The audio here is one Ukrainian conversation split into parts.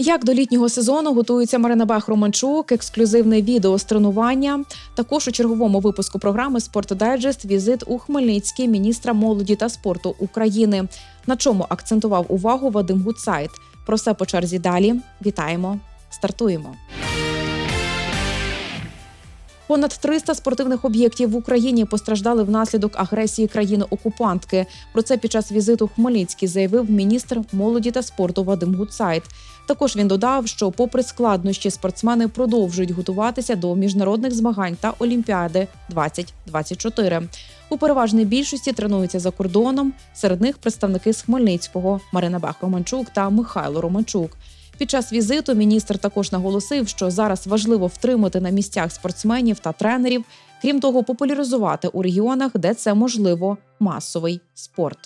Як до літнього сезону готується Марина Бах Романчук, ексклюзивне відео з тренування. Також у черговому випуску програми «Спорт Дайджест» візит у Хмельницький міністра молоді та спорту України. На чому акцентував увагу Вадим Гуцайт. Про все по черзі далі. Вітаємо. Стартуємо. Понад 300 спортивних об'єктів в Україні постраждали внаслідок агресії країни-окупантки. Про це під час візиту Хмельницький заявив міністр молоді та спорту Вадим Гуцайт. Також він додав, що, попри складнощі, спортсмени продовжують готуватися до міжнародних змагань та Олімпіади 2024. У переважній більшості тренуються за кордоном. Серед них представники з Хмельницького Марина Бах Романчук та Михайло Романчук. Під час візиту міністр також наголосив, що зараз важливо втримати на місцях спортсменів та тренерів, крім того, популяризувати у регіонах, де це можливо, масовий спорт.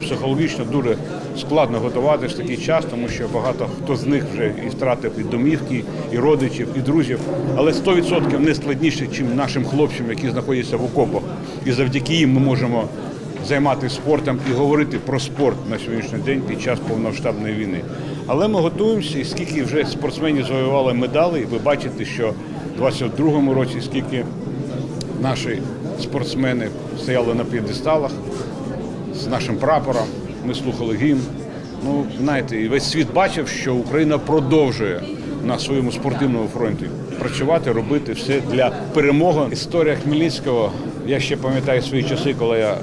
Психологічно дуже складно готуватися в такий час, тому що багато хто з них вже і втратив і домівки, і родичів, і друзів. Але 100% не складніше, ніж нашим хлопцям, які знаходяться в окопах. І завдяки їм ми можемо займатися спортом і говорити про спорт на сьогоднішній день під час повномасштабної війни. Але ми готуємося, і скільки вже спортсменів завоювали медалі, ви бачите, що в 22-му році скільки наші спортсмени стояли на п'єдесталах з нашим прапором. Ми слухали гімн. Ну, знаєте, і весь світ бачив, що Україна продовжує на своєму спортивному фронті працювати, робити все для перемоги. Історія Хмельницького. Я ще пам'ятаю свої часи, коли я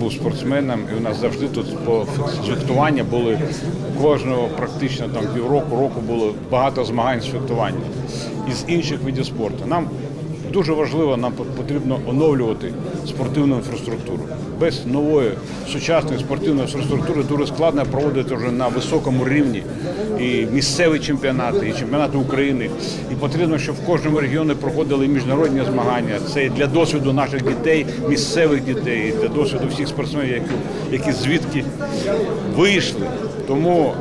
був спортсменом, і у нас завжди тут по фехтування були кожного практично там півроку року було багато змагань з фехтування із інших видів спорту. Нам Дуже важливо, нам потрібно оновлювати спортивну інфраструктуру. Без нової сучасної спортивної інфраструктури дуже складно проводити вже на високому рівні і місцеві чемпіонати, і чемпіонати України. І потрібно, щоб в кожному регіоні проходили міжнародні змагання. Це і для досвіду наших дітей, місцевих дітей, і для досвіду всіх спортсменів, які, які звідки вийшли. Тому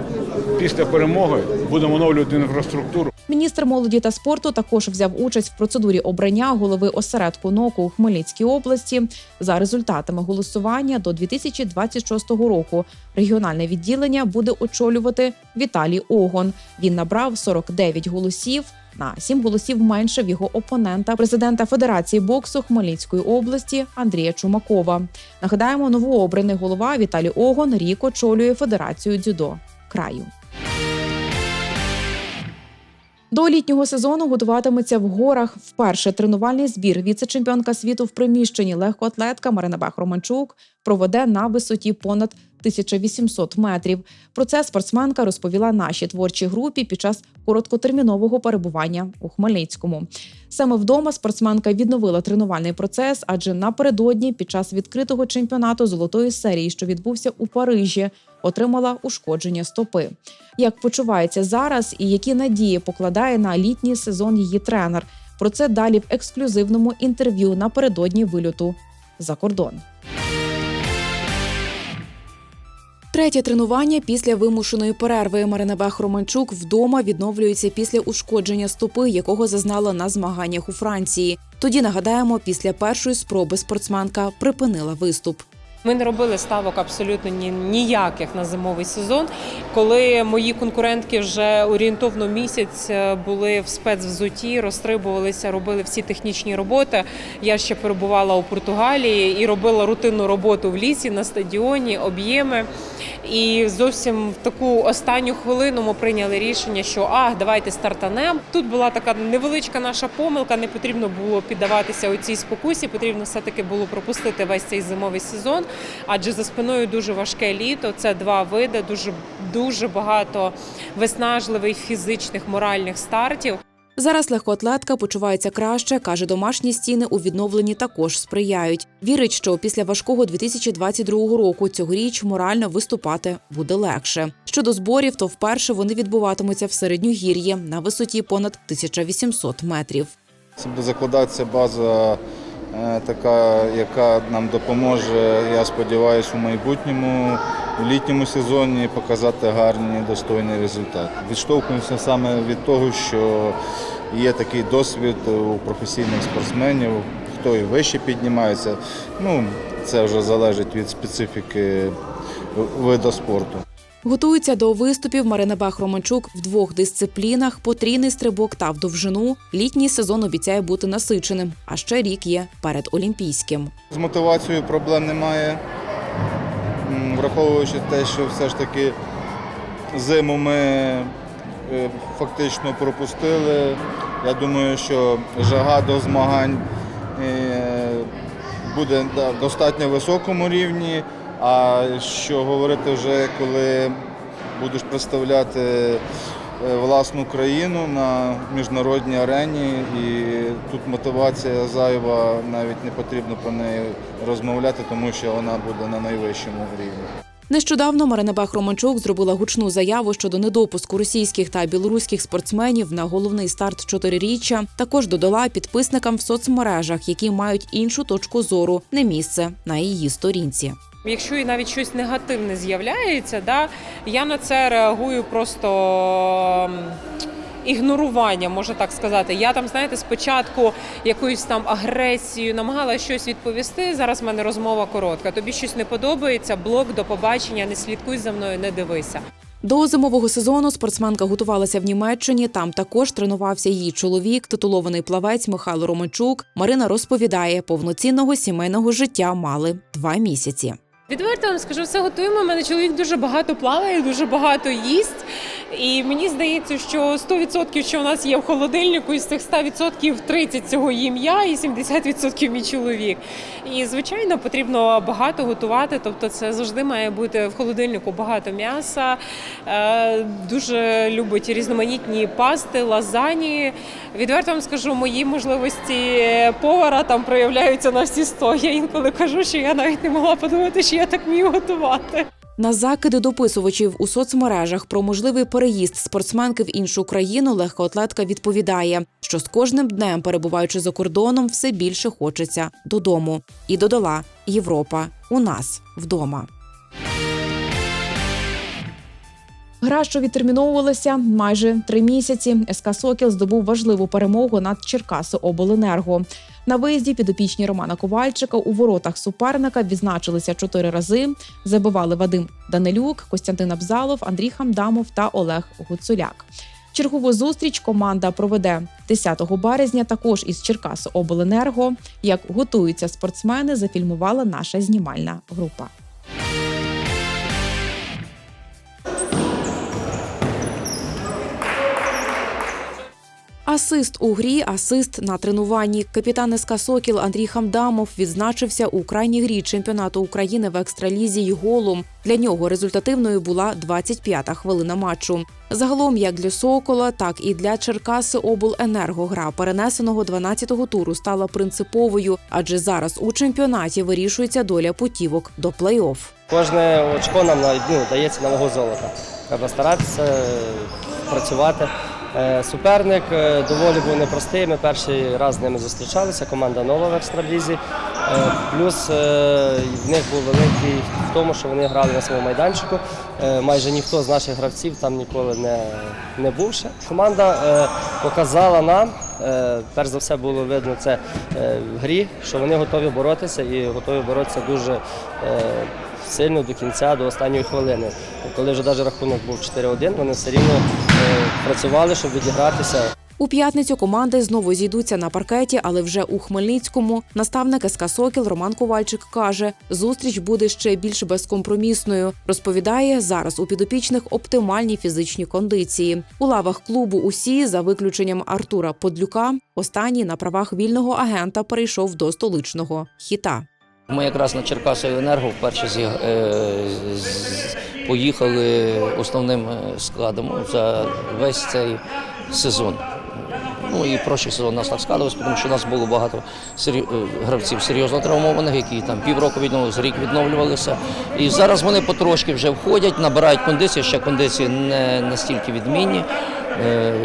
після перемоги будемо оновлювати інфраструктуру. Міністр молоді та спорту також взяв участь в процедурі обрання голови осередку НОКу у Хмельницькій області. За результатами голосування до 2026 року регіональне відділення буде очолювати Віталій Огон. Він набрав 49 голосів. На сім голосів менше в його опонента, президента Федерації боксу Хмельницької області Андрія Чумакова. Нагадаємо, новообраний голова Віталій Огон рік очолює Федерацію дзюдо краю. До літнього сезону готуватиметься в горах. Вперше тренувальний збір віце-чемпіонка світу в приміщенні легкоатлетка Марина Бах Романчук проведе на висоті понад 1800 метрів. Про це спортсменка розповіла нашій творчій групі під час короткотермінового перебування у Хмельницькому. Саме вдома спортсменка відновила тренувальний процес, адже напередодні під час відкритого чемпіонату золотої серії, що відбувся у Парижі, отримала ушкодження стопи. Як почувається зараз і які надії покладає на літній сезон її тренер? Про це далі в ексклюзивному інтерв'ю напередодні вильоту за кордон. Третє тренування після вимушеної перерви Марина Бах Романчук вдома відновлюється після ушкодження стопи, якого зазнала на змаганнях у Франції. Тоді нагадаємо, після першої спроби спортсменка припинила виступ. Ми не робили ставок абсолютно ні, ніяких на зимовий сезон. Коли мої конкурентки вже орієнтовно місяць е, були в спецвзуті, розстрибувалися, робили всі технічні роботи. Я ще перебувала у Португалії і робила рутинну роботу в лісі на стадіоні, об'єми. І зовсім в таку останню хвилину ми прийняли рішення, що ах, давайте стартанем. Тут була така невеличка наша помилка, не потрібно було піддаватися у цій спокусі, потрібно все-таки було пропустити весь цей зимовий сезон, адже за спиною дуже важке літо. Це два види, дуже дуже багато виснажливих фізичних моральних стартів. Зараз легкоатлетка почувається краще, каже, домашні стіни у відновленні також сприяють. Вірить, що після важкого 2022 року цьогоріч морально виступати буде легше. Щодо зборів, то вперше вони відбуватимуться в середньогір'ї на висоті понад 1800 метрів. Це буде закладатися база, е, така, яка нам допоможе, я сподіваюся, у майбутньому у літньому сезоні показати гарний достойний результат. Відштовхуємося саме від того, що є такий досвід у професійних спортсменів, хто і вище піднімається. Ну, це вже залежить від специфіки виду спорту. Готується до виступів Марина Бах-Романчук в двох дисциплінах: потрійний стрибок та в довжину. Літній сезон обіцяє бути насиченим, а ще рік є перед Олімпійським. З мотивацією проблем немає, враховуючи те, що все ж таки зиму ми е, фактично пропустили. Я думаю, що жага до змагань е, буде на достатньо високому рівні. А що говорити вже, коли будеш представляти власну країну на міжнародній арені, і тут мотивація зайва, навіть не потрібно про неї розмовляти, тому що вона буде на найвищому рівні. Нещодавно Марина Бах-Романчук зробила гучну заяву щодо недопуску російських та білоруських спортсменів на головний старт чотириріччя. Також додала підписникам в соцмережах, які мають іншу точку зору, не місце на її сторінці. Якщо і навіть щось негативне з'являється, да, я на це реагую просто м, ігноруванням, можна так сказати. Я там, знаєте, спочатку якоюсь там агресією намагалася щось відповісти. Зараз в мене розмова коротка. Тобі щось не подобається, блок до побачення, не слідкуй за мною, не дивися. До зимового сезону спортсменка готувалася в Німеччині. Там також тренувався її чоловік, титулований плавець Михайло Романчук. Марина розповідає, повноцінного сімейного життя мали два місяці. Відверто вам скажу, все готуємо. У мене чоловік дуже багато плаває, дуже багато їсть. І мені здається, що 100% що у нас є в холодильнику, із цих 100% 30 цього їм я і 70% мій чоловік. І звичайно, потрібно багато готувати. Тобто, це завжди має бути в холодильнику багато м'яса. Е, Дуже любить різноманітні пасти, лазані. Відверто вам скажу, мої можливості повара там проявляються на всі 100. Я інколи кажу, що я навіть не могла подумати, що я так вмію готувати. На закиди дописувачів у соцмережах про можливий переїзд спортсменки в іншу країну легкоатлетка відповідає, що з кожним днем, перебуваючи за кордоном, все більше хочеться додому. І додала Європа у нас вдома. Гра, що відтерміновувалася майже три місяці. СК Сокіл здобув важливу перемогу над Черкаси Обленерго. На виїзді підопічні Романа Ковальчика у воротах суперника відзначилися чотири рази. Забивали Вадим Данилюк, Костянтин Абзалов, Андрій Хамдамов та Олег Гуцуляк. Чергову зустріч команда проведе 10 березня. Також із Черкаси Обленерго. Як готуються спортсмени, зафільмувала наша знімальна група. Асист у грі, асист на тренуванні. Капітан СК Сокіл Андрій Хамдамов відзначився у крайній грі чемпіонату України в екстралізі й голом. Для нього результативною була 25-та хвилина матчу. Загалом, як для Сокола, так і для Черкаси Обленерго гра перенесеного 12-го туру стала принциповою, адже зараз у чемпіонаті вирішується доля путівок до плей-офф. Кожне очко нам на- ну, дається на вагу золота. Треба старатися працювати. Е, Суперник е, доволі був непростий. Ми перший раз з ними зустрічалися. Команда нова в екстралізі. Е, Плюс в них був великий в тому, що вони грали на своєму майданчику. Майже ніхто з наших гравців там ніколи не, не був ще. Команда показала нам, перш за все було видно це в грі, що вони готові боротися і готові боротися дуже. сильно до кінця, до останньої хвилини. Коли вже навіть рахунок був 4-1, вони все рівно працювали, щоб відігратися. У п'ятницю команди знову зійдуться на паркеті, але вже у Хмельницькому. Наставник СК Сокіл Роман Ковальчик каже, зустріч буде ще більш безкомпромісною. Розповідає, зараз у підопічних оптимальні фізичні кондиції. У лавах клубу усі, за виключенням Артура Подлюка, останній на правах вільного агента перейшов до столичного хіта. Ми якраз на Черкасові енерго вперше зі, е, з- поїхали основним е, складом за весь цей сезон. Ну і прошлий сезон нас так складалось, тому що у нас було багато е, гравців серйозно травмованих, які там півроку відновилися, рік відновлювалися. І зараз вони потрошки вже входять, набирають кондиції, ще кондиції не настільки відмінні,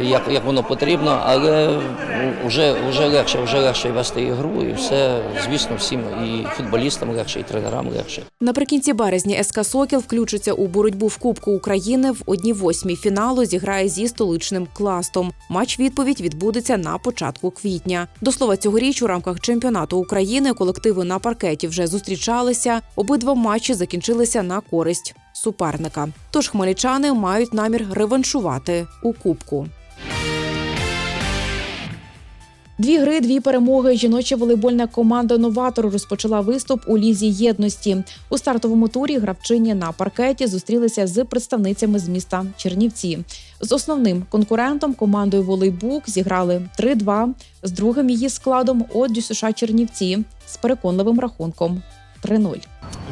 як, як воно потрібно, але вже, вже легше, вже легше вести ігру, і все, звісно, всім і футболістам легше, і тренерам легше. Наприкінці березня СК Сокіл включиться у боротьбу в Кубку України в одній восьмій фіналу. Зіграє зі столичним кластом. Матч відповідь відбудеться на початку квітня. До слова, цьогоріч у рамках чемпіонату України колективи на паркеті вже зустрічалися. Обидва матчі закінчилися на користь суперника. Тож хмельничани мають намір реваншувати у кубку. Дві гри, дві перемоги. Жіноча волейбольна команда Новатор розпочала виступ у лізі єдності. У стартовому турі гравчині на паркеті зустрілися з представницями з міста Чернівці. З основним конкурентом командою Волейбук зіграли 3-2, з другим її складом от США Чернівці з переконливим рахунком 3-0.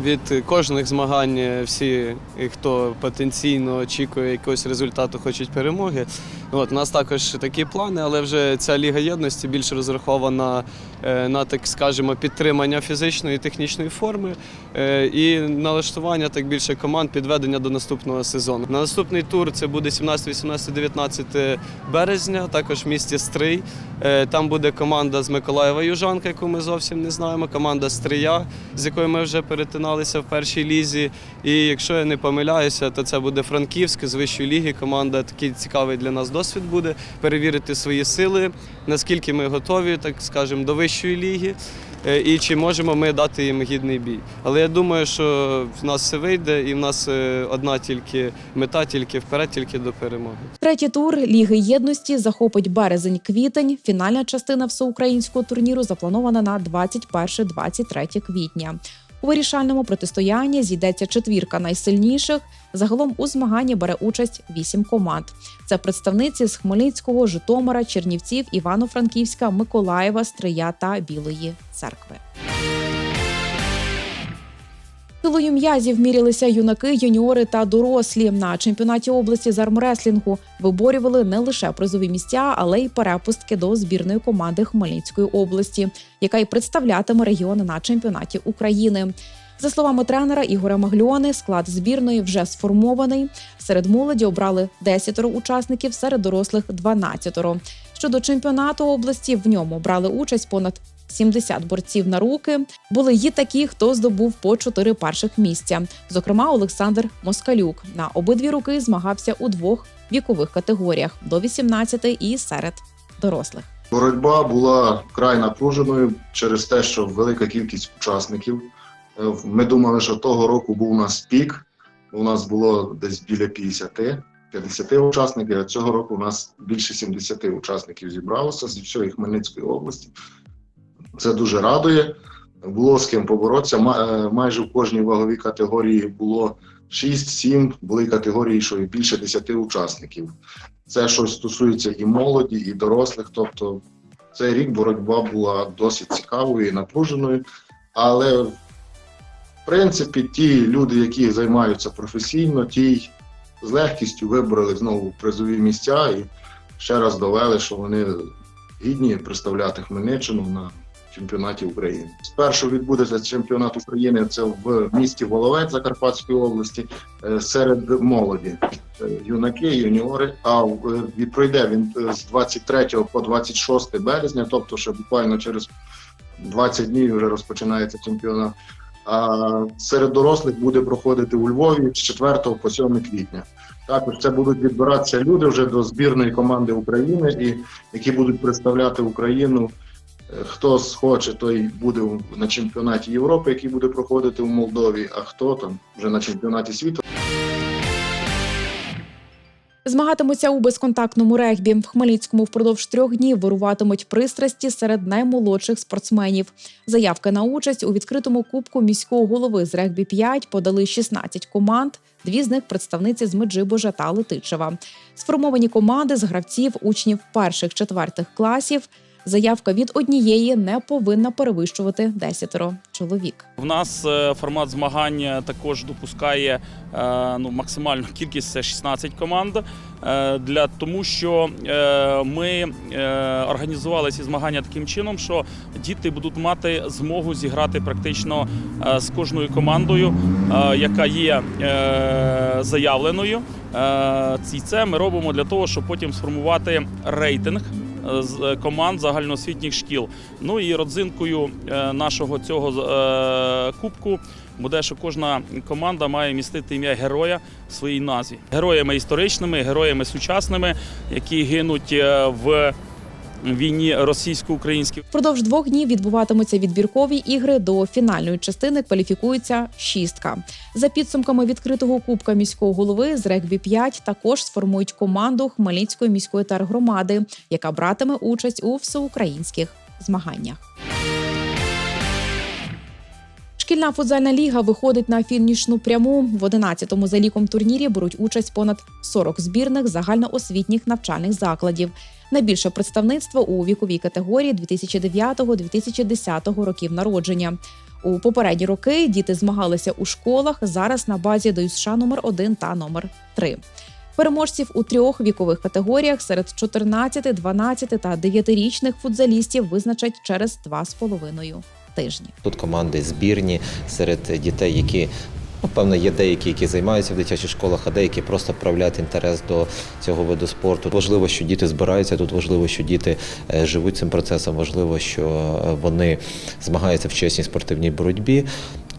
Від кожних змагань всі, хто потенційно очікує якогось результату, хочуть перемоги. От, у нас також такі плани, але вже ця Ліга єдності більше розрахована е, на, так скажемо, підтримання фізичної і технічної форми е, і налаштування так більше команд підведення до наступного сезону. На наступний тур це буде 17, 18, 19 березня, також в місті Стрий. Е, Там буде команда з Миколаєва Южанка, яку ми зовсім не знаємо. Команда Стрия, з якою ми вже перетиналися в першій лізі. І якщо я не помиляюся, то це буде Франківськ з вищої ліги. Команда такий цікавий для нас досвід буде перевірити свої сили, наскільки ми готові, так скажемо, до вищої ліги. е, І чи можемо ми дати їм гідний бій. Але я думаю, що в нас все вийде, і в нас е, одна тільки мета, тільки вперед, тільки до перемоги. Третій тур Ліги єдності захопить березень-квітень. Фінальна частина всеукраїнського турніру запланована на 21-23 квітня. У вирішальному протистоянні зійдеться четвірка найсильніших. Загалом у змаганні бере участь вісім команд. Це представниці з Хмельницького, Житомира, Чернівців, Івано-Франківська, Миколаєва, Стрия та Білої церкви. Силою м'язів мірялися юнаки, юніори та дорослі. На чемпіонаті області з армреслінгу виборювали не лише призові місця, але й перепустки до збірної команди Хмельницької області, яка й представлятиме регіон на чемпіонаті України. За словами тренера Ігоря Магльони, склад збірної вже сформований. Серед молоді обрали 10 учасників, серед дорослих 12. Щодо чемпіонату області, в ньому брали участь понад 70 борців на руки. Були й такі, хто здобув по чотири перших місця. Зокрема, Олександр Москалюк на обидві руки змагався у двох вікових категоріях до 18 і серед дорослих. Боротьба була вкрай напруженою через те, що велика кількість учасників. Е, Ми думали, що того року був у нас пік. У нас було десь біля 50, 50 учасників, а цього року у нас більше 70 учасників зібралося з всієї Хмельницької області. Це дуже радує. Було з ким поборотися. Е, Майже в кожній ваговій категорії було 6-7, були категорії, що і більше 10 учасників. Це що стосується і молоді, і дорослих. Тобто цей рік боротьба була досить цікавою і напруженою. Але в принципі ті люди, які займаються професійно, ті з легкістю вибрали знову призові місця і ще раз довели, що вони гідні представляти Хмельниччину на чемпіонаті України. Спершу відбудеться чемпіонат України це в місті Воловець Закарпатської області е, серед молоді. Е, юнаки, юніори. А е, пройде він з 23 по 26 березня, тобто ще буквально через 20 днів вже розпочинається чемпіонат. А серед дорослих буде проходити у Львові з 4 по 7 квітня. Також це будуть відбиратися люди вже до збірної команди України, і які будуть представляти Україну. Хто схоче, той буде на чемпіонаті Європи, який буде проходити у Молдові, а хто там вже на чемпіонаті світу. Змагатимуться у безконтактному регбі. В Хмельницькому впродовж трьох днів вируватимуть пристрасті серед наймолодших спортсменів. Заявки на участь у відкритому кубку міського голови з регбі 5 подали 16 команд. Дві з них представниці з Меджибожа та Летичева. Сформовані команди з гравців учнів перших четвертих класів. Заявка від однієї не повинна перевищувати 10 чоловік. В нас е, формат змагань також допускає е, ну, максимальну кількість це 16 команд. е, Для тому, що ми організували ці змагання таким чином, що діти будуть мати змогу зіграти практично з кожною командою, яка є заявленою. І це ми робимо для того, щоб потім сформувати рейтинг з е, команд загальноосвітніх шкіл. Ну і родзинкою е, нашого цього е, кубку буде, що кожна команда має містити ім'я героя в своїй назві. Героями історичними, героями сучасними, які гинуть в війні російсько-українській. Впродовж двох днів відбуватимуться відбіркові ігри. До фінальної частини кваліфікується шістка. За підсумками відкритого кубка міського голови з регбі 5 також сформують команду Хмельницької міської тергромади, яка братиме участь у всеукраїнських змаганнях. Шкільна футзальна ліга виходить на фінішну пряму. В 11-му за ліком турнірі беруть участь понад 40 збірних загальноосвітніх навчальних закладів. Найбільше представництво у віковій категорії 2009-2010 років народження. У попередні роки діти змагалися у школах. Зараз на базі ДЮСШ номер 1 та номер 3 Переможців у трьох вікових категоріях серед 14, 12 та 9-річних футзалістів визначать через 2,5 тижні. Тут команди збірні серед дітей, які ну, певно є деякі, які займаються в дитячих школах, а деякі просто проявляють інтерес до цього виду спорту. Важливо, що діти збираються тут. Важливо, що діти е, живуть цим процесом. Важливо, що е, вони змагаються в чесній спортивній боротьбі.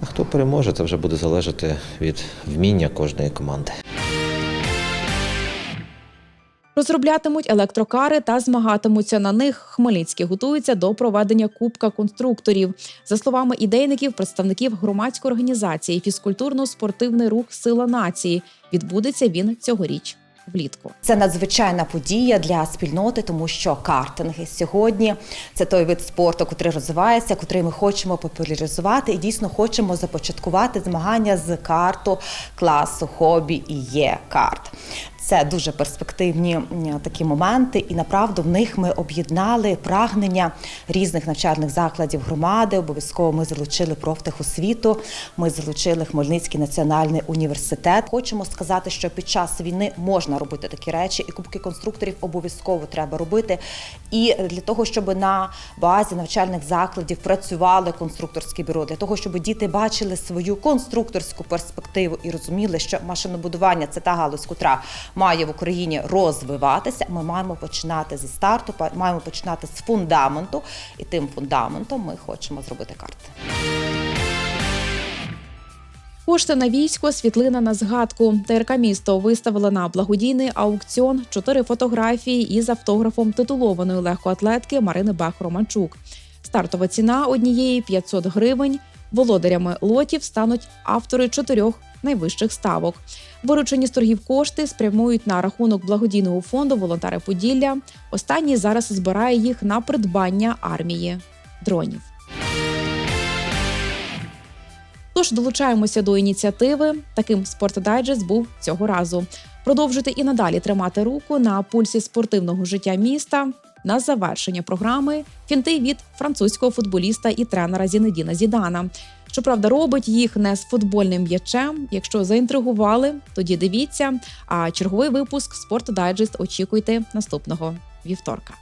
А хто переможе, це вже буде залежати від вміння кожної команди. Розроблятимуть електрокари та змагатимуться на них. Хмельницькі готуються до проведення Кубка конструкторів. За словами ідейників, представників громадської організації фізкультурно-спортивний рух Сила нації відбудеться він цьогоріч влітку. Це надзвичайна подія для спільноти, тому що картинги сьогодні це той вид спорту, який розвивається, котрий ми хочемо популяризувати і дійсно хочемо започаткувати змагання з карту класу хобі і є карт. Це дуже перспективні такі моменти, і направду в них ми об'єднали прагнення різних навчальних закладів громади. Обов'язково ми залучили профтехосвіту, ми залучили Хмельницький національний університет. Хочемо сказати, що під час війни можна робити такі речі, і кубки конструкторів обов'язково треба робити. І для того, щоб на базі навчальних закладів працювали конструкторські бюро, для того, щоб діти бачили свою конструкторську перспективу і розуміли, що машинобудування це та галузь, котра має в Україні розвиватися. Ми маємо починати зі старту, маємо починати з фундаменту, і тим фундаментом ми хочемо зробити карти. Кошти на військо, світлина на згадку. ТРК місто виставила на благодійний аукціон чотири фотографії із автографом титулованої легкоатлетки Марини Бах-Романчук. Стартова ціна однієї 500 гривень. Володарями лотів стануть автори чотирьох найвищих ставок. Виручені з торгів кошти спрямують на рахунок благодійного фонду Волонтери Поділля. Останній зараз збирає їх на придбання армії дронів. Тож долучаємося до ініціативи. Таким спортдайджест був цього разу. Продовжуйте і надалі тримати руку на пульсі спортивного життя міста. На завершення програми фінти від французького футболіста і тренера Зінедіна Зідана. Щоправда, робить їх не з футбольним м'ячем. Якщо заінтригували, тоді дивіться. А черговий випуск Спорт Дайджест очікуйте наступного вівторка.